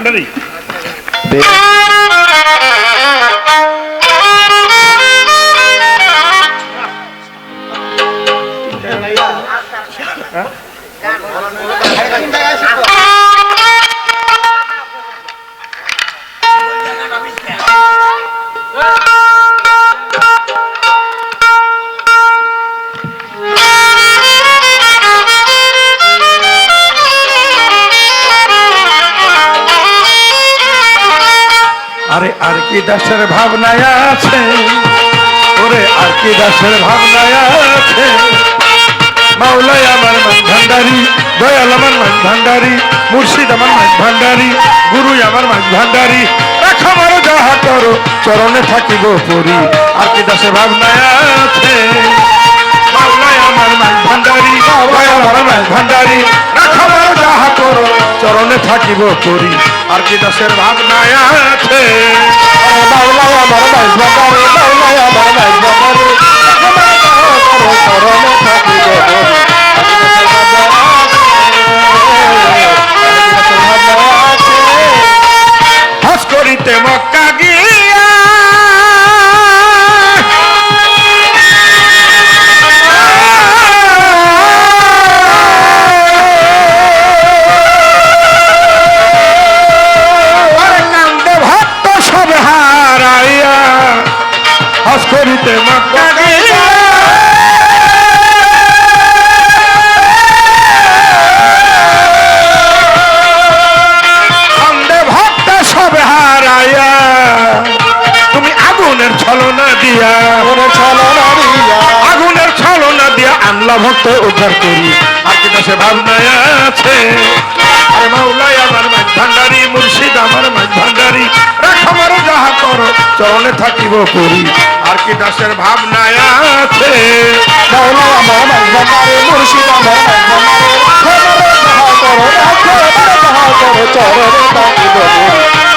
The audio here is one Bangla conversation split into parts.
ভান্ডারি আরে আর কি দাসের ভাবনায় আছে? ওরে আর কি দাসের ভাবনায় আছে? মাওলাই আমার মান ভান্ডারি, দয়াল আমার মান ভান্ডারি, মুর্শিদ আমার মান ভান্ডারি গুরু আমার মান ভান্ডারি। এখন আরও যাহা করো, চরণে থাকিব পরি। আর কি দাসের ভাবনায় আছে? থাকিব করি আর কি দাসের ভাবনায় আছে? ছলনা দিয়া। আগুনের ছলনা দিয়া আনলা ভক্ত উদ্ধার করি। আর কি সে ভাবনায় আছে? আরে মাওলাই আমার মাঝ ভান্ডারি মুর্শিদ আমার মাঝ ভান্ডারি যাহা করো চরণে থাকিব করি। আর কি দাসের ভাবনায় আছে? বাউলাই আমার বাইশ বাবারে মুর্শিদ আমার বাইশ বাবারে আমার যাহা করো রাখো যাহা করো চরণে থাকিব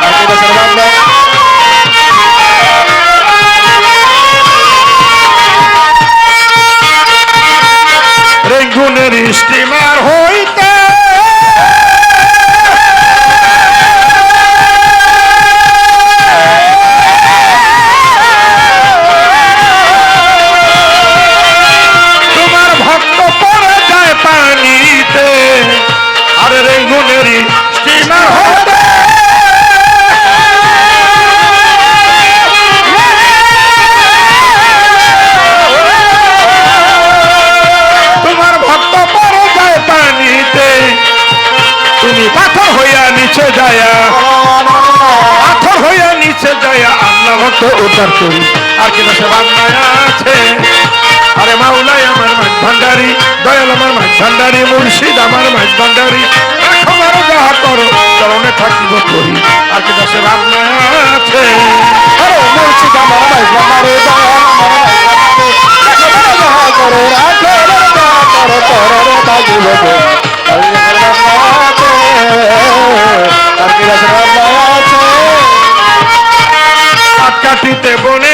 আজকে দেশের রেঙ্গুনের স্টিমার হইতে নিচে যায়া। পাথর হইয়া নিচে যায়া, আল্লাহ ভক্ত উদ্ধার করি। আর কি সে বাংলায় আছে? আরে মাওলাই আমার মাঝ ভান্ডারি, দয়াল আমার মাঝ ভান্ডারি, মুর্শিদ আমার মাঝ ভান্ডারি। রাখো মারো যাহা করো, চরণে থাকিব করি। আর কি আছে? আরে মুর্শিদ আমার বাবারে দয়াল আমার আমার যাহা করো রাখো আমার করো, চরণে থাকিব আজকে দেশের বাংলা আছে। হাত কাটিতে বনে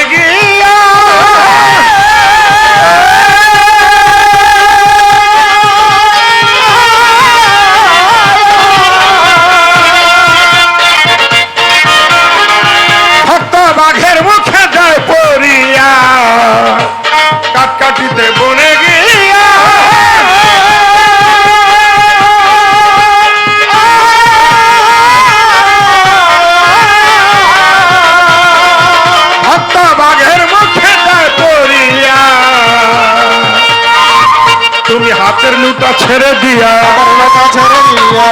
হাতের লুটা ছেড়ে দিয়া। আমার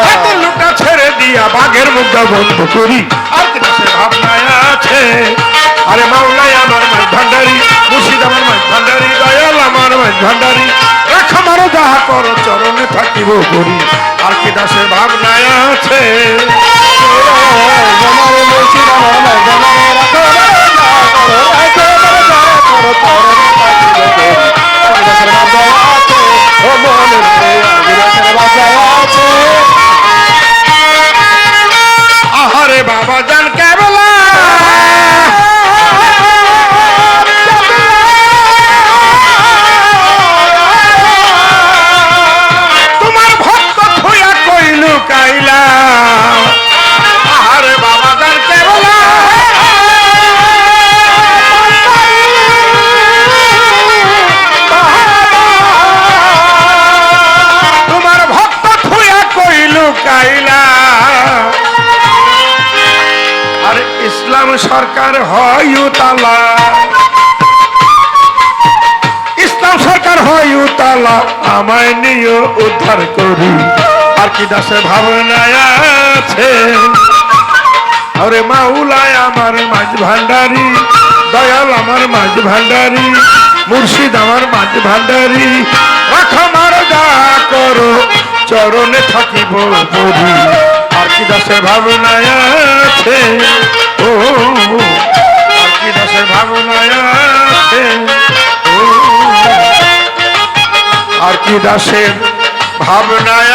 হাতের লুটা ছেড়ে দিয়া বাঘের মুখটা বন্ধ করি। আর কি সে ভাবনায় আছে। আরে মাওলাই আমার মাঝ ভান্ডারি মুর্শিদ আমার মাঝ ভান্ডারি দয়াল আমার মাঝ ভান্ডারি। রাখ আমারও যাহা করো চরণে থাকিব করি। আর কি দাসে ভাবনায় আছে? সরকার হয় তালা ইসলাম সরকার হয় তালা আমায় নিয়ে উদ্ধার করি আর কি দাসে ভাবনায় আছে? আরে মাউলায় আমার মাঝ ভান্ডারি, দয়াল আমার মাঝ ভান্ডারি, মুর্শিদ আমার মাঝ ভান্ডারি। রাখ আমার দা করো, চরণে থাকিব প্রভু আর কি দাসের ভাবনায় আছে। ও আর কি দাসের ভাবনায় আছে। আর কি দাসের ভাবনায়